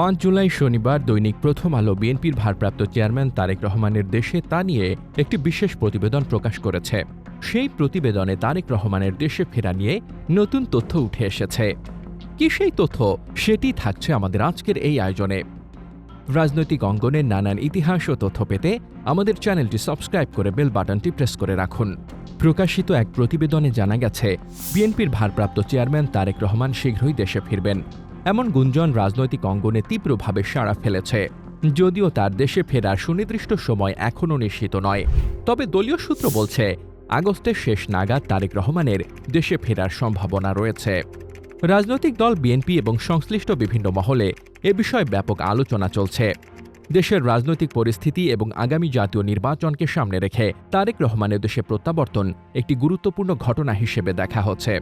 পাঁচ জুলাই শনিবার দৈনিক প্রথম আলো বিএনপির ভারপ্রাপ্ত চেয়ারম্যান তারেক রহমানের দেশে তা নিয়ে একটি বিশেষ প্রতিবেদন প্রকাশ করেছে। সেই প্রতিবেদনে তারেক রহমানের দেশে ফেরা নিয়ে নতুন তথ্য উঠে এসেছে। কি সেই তথ্য? সেটি থাকছে আমাদের আজকের এই আয়োজনে। রাজনৈতিক অঙ্গনের নানান ইতিহাস ও তথ্য পেতে আমাদের চ্যানেলটি সাবস্ক্রাইব করে বেল বাটনটি প্রেস করে রাখুন। প্রকাশিত এক প্রতিবেদনে জানা গেছে, বিএনপির ভারপ্রাপ্ত চেয়ারম্যান তারেক রহমান শীঘ্রই দেশে ফিরবেন। এমন গুঞ্জন রাজনৈতিক অঙ্গনে তীব্রভাবে সাড়া ফেলেছে। যদিও তার দেশে ফেরার সুনির্দিষ্ট সময় এখনও নিশ্চিত নয়। তবে দলীয় সূত্র বলছে, আগস্টের শেষ নাগাদ তারেক রহমানের দেশে ফেরার সম্ভাবনা রয়েছে। রাজনৈতিক দল বিএনপি এবং সংশ্লিষ্ট বিভিন্ন মহলে এ বিষয়ে ব্যাপক আলোচনা চলছে। দেশের রাজনৈতিক পরিস্থিতি এবং আগামী জাতীয় নির্বাচনকে সামনে রেখে তারেক রহমানের দেশে প্রত্যাবর্তন একটি গুরুত্বপূর্ণ ঘটনা হিসেবে দেখা হচ্ছে।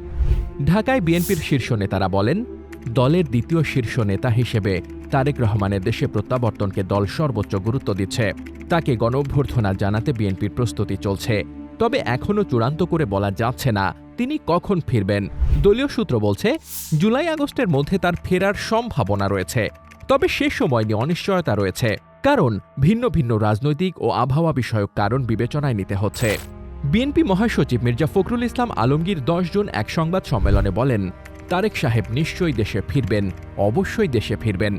ঢাকায় বিএনপির শীর্ষ নেতারা বলেন দলের দ্বিতীয় শীর্ষ নেতা হিসেবে তারেক রহমানের দেশে প্রত্যাবর্তনকে দল সর্বোচ্চ গুরুত্ব দিচ্ছে। তাকে গণঅভ্যর্থনা জানাতে বিএনপির প্রস্তুতি চলছে। তবে এখনও চূড়ান্ত করে বলা যাচ্ছে না তিনি কখন ফিরবেন। দলীয় সূত্র বলছে, জুলাই আগস্টের মধ্যে তার ফেরার সম্ভাবনা রয়েছে। তবে সে সময় নিয়ে অনিশ্চয়তা রয়েছে। কারণ ভিন্ন ভিন্ন রাজনৈতিক ও আবহাওয়া বিষয়ক কারণ বিবেচনায় নিতে হচ্ছে। বিএনপি মহাসচিব মির্জা ফখরুল ইসলাম আলমগীর দশ জন এক সংবাদ সম্মেলনে বলেন তারেক সাহেব নিশ্চয়ই দেশে ফিরবেন, অবশ্যই দেশে ফিরবেন।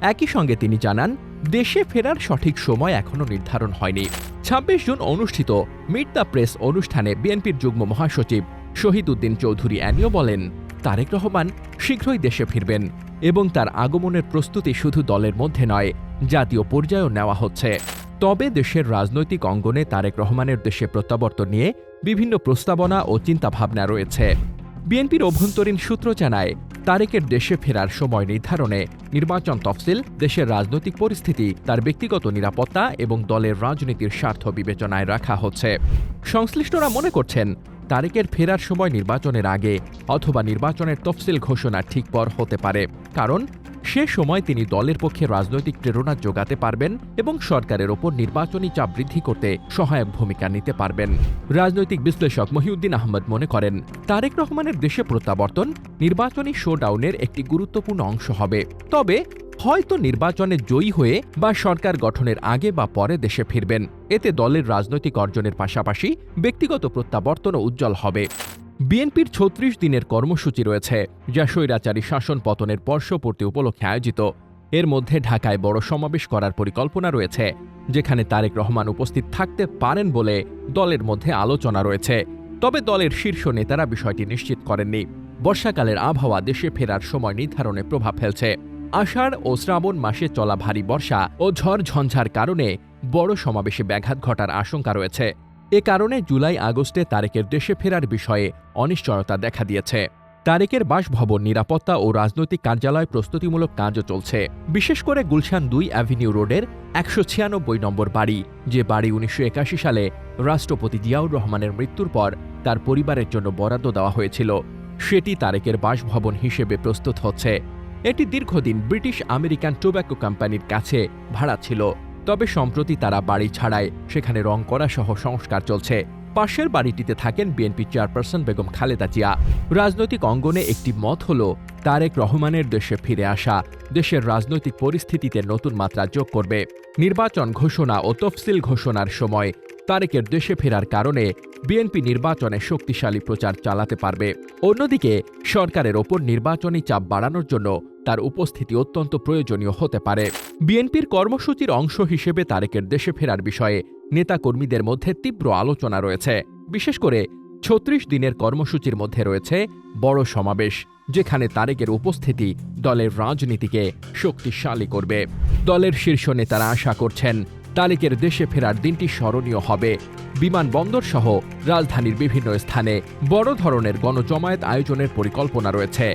একই সঙ্গে তিনি জানান, দেশে ফেরার সঠিক সময় এখনও নির্ধারণ হয়নি। ছাব্বিশ জুন অনুষ্ঠিত মিট দ্য প্রেস অনুষ্ঠানে বিএনপির যুগ্ম মহাসচিব শহীদ উদ্দিন চৌধুরী অ্যানিও বলেন, তারেক রহমান শীঘ্রই দেশে ফিরবেন এবং তার আগমনের প্রস্তুতি শুধু দলের মধ্যে নয়, জাতীয় পর্যায়েও নেওয়া হচ্ছে। তবে দেশের রাজনৈতিক অঙ্গনে তারেক রহমানের দেশে প্রত্যাবর্তন নিয়ে বিভিন্ন প্রস্তাবনা ও চিন্তাভাবনা রয়েছে। বিএনপির অভ্যন্তরীণ সূত্র জানায়, তারেকের দেশে ফেরার সময় নির্ধারণে নির্বাচন তফসিল, দেশের রাজনৈতিক পরিস্থিতি, তার ব্যক্তিগত নিরাপত্তা এবং দলের রাজনীতির স্বার্থ বিবেচনায় রাখা হচ্ছে। সংশ্লিষ্টরা মনে করছেন, তারেকের ফেরার সময় নির্বাচনের আগে অথবা নির্বাচনের তফসিল ঘোষণা ঠিক পর হতে পারে, কারণ সে সময় তিনি দলের পক্ষে রাজনৈতিক প্রেরণা যোগাতে পারবেন এবং সরকারের ওপর নির্বাচনী চাপ বৃদ্ধি করতে সহায়ক ভূমিকা নিতে পারবেন। রাজনৈতিক বিশ্লেষক মহিউদ্দিন আহমদ মনে করেন, তারেক রহমানের দেশে প্রত্যাবর্তন নির্বাচনী শোডাউনের একটি গুরুত্বপূর্ণ অংশ হবে। তবে হয়তো নির্বাচনে জয়ী হয়ে বা সরকার গঠনের আগে বা পরে দেশে ফিরবেন। এতে দলের রাজনৈতিক অর্জনের পাশাপাশি ব্যক্তিগত প্রত্যাবর্তনও উজ্জ্বল হবে। বিএনপির ছত্রিশ দিনের কর্মসূচি রয়েছে, যা স্বৈরাচারী শাসন পতনের বর্ষপূর্তি উপলক্ষে আয়োজিত। এর মধ্যে ঢাকায় বড় সমাবেশ করার পরিকল্পনা রয়েছে, যেখানে তারেক রহমান উপস্থিত থাকতে পারেন বলে দলের মধ্যে আলোচনা রয়েছে। তবে দলের শীর্ষ নেতারা বিষয়টি নিশ্চিত করেননি। বর্ষাকালের আবহাওয়া দেশে ফেরার সময় নির্ধারণে প্রভাব ফেলছে। আষাঢ় ও শ্রাবণ মাসে চলা ভারী বর্ষা ও ঝড় ঝঞ্ঝার কারণে বড় সমাবেশে ব্যাঘাত ঘটার আশঙ্কা রয়েছে। এ কারণে জুলাই আগস্টে তারেকের দেশে ফেরার বিষয়ে অনিশ্চয়তা দেখা দিয়েছে। তারেকের বাসভবন নিরাপত্তা ও রাজনৈতিক কার্যালয় প্রস্তুতিমূলক কাজও চলছে। বিশেষ করে গুলশান দুই অ্যাভিনিউ রোডের একশো ছিয়ানব্বই নম্বর বাড়ি, যে বাড়ি উনিশশো একাশি সালে রাষ্ট্রপতি জিয়াউর রহমানের মৃত্যুর পর তার পরিবারের জন্য বরাদ্দ দেওয়া হয়েছিল। সেটি তারেকের বাসভবন হিসেবে প্রস্তুত হচ্ছে। এটি দীর্ঘদিন ব্রিটিশ আমেরিকান টোব্যাকো কোম্পানির কাছে ভাড়া ছিল। তবে সম্প্রতি তারা বাড়ি ছাড়ায়। সেখানে রং করা সহ সংস্কার চলছে। পাশের বাড়িটিতে থাকেন বিএনপি চেয়ারপারসন বেগম খালেদা জিয়া। রাজনৈতিক অঙ্গনে একটি মত হল, তারেক রহমানের দেশে ফিরে আসা। দেশের রাজনৈতিক পরিস্থিতিতে নতুন মাত্রা যোগ করবে। নির্বাচন ঘোষণা ও তফসিল ঘোষণার সময় তারেকের দেশে ফেরার কারণে বিএনপি নির্বাচনে শক্তিশালী প্রচার চালাতে পারবে। অন্যদিকে সরকারের ওপর নির্বাচনী চাপ বাড়ানোর জন্য তার উপস্থিতি অত্যন্ত প্রয়োজনীয় হতে পারে। বিএনপির কর্মসূচির অংশ হিসেবে তারেকের দেশে ফেরার বিষয়ে নেতাকর্মীদের মধ্যে তীব্র আলোচনা রয়েছে। বিশেষ করে ছত্রিশ দিনের কর্মসূচির মধ্যে রয়েছে বড় সমাবেশ, যেখানে তারেকের উপস্থিতি দলের রাজনীতিকে শক্তিশালী করবে। দলের শীর্ষ নেতারা আশা করছেন তারেকের দেশে ফেরার দিনটি স্মরণীয় হবে। বিমানবন্দর সহ রাজধানীর বিভিন্ন স্থানে বড় ধরনের গণজমায়েত আয়োজনের পরিকল্পনা রয়েছে।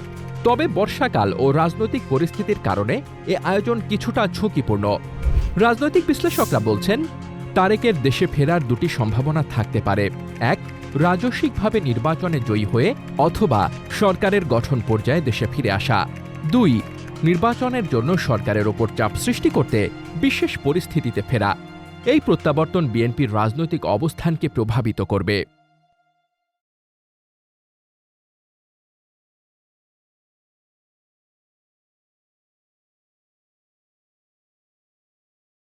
তবে বর্ষাকাল ও রাজনৈতিক পরিস্থিতির কারণে এ আয়োজন কিছুটা ঝুঁকিপূর্ণ। রাজনৈতিক বিশ্লেষকরা বলছেন, তারেকের দেশে ফেরার দুটি সম্ভাবনা থাকতে পারে। এক, রাজস্বিকভাবে নির্বাচনে জয়ী হয়ে অথবা সরকারের গঠন পর্যায়ে দেশে ফিরে আসা। দুই, নির্বাচনের জন্য সরকারের ওপর চাপ সৃষ্টি করতে বিশেষ পরিস্থিতিতে ফেরা। এই প্রত্যাবর্তন বিএনপির রাজনৈতিক অবস্থানকে প্রভাবিত করবে।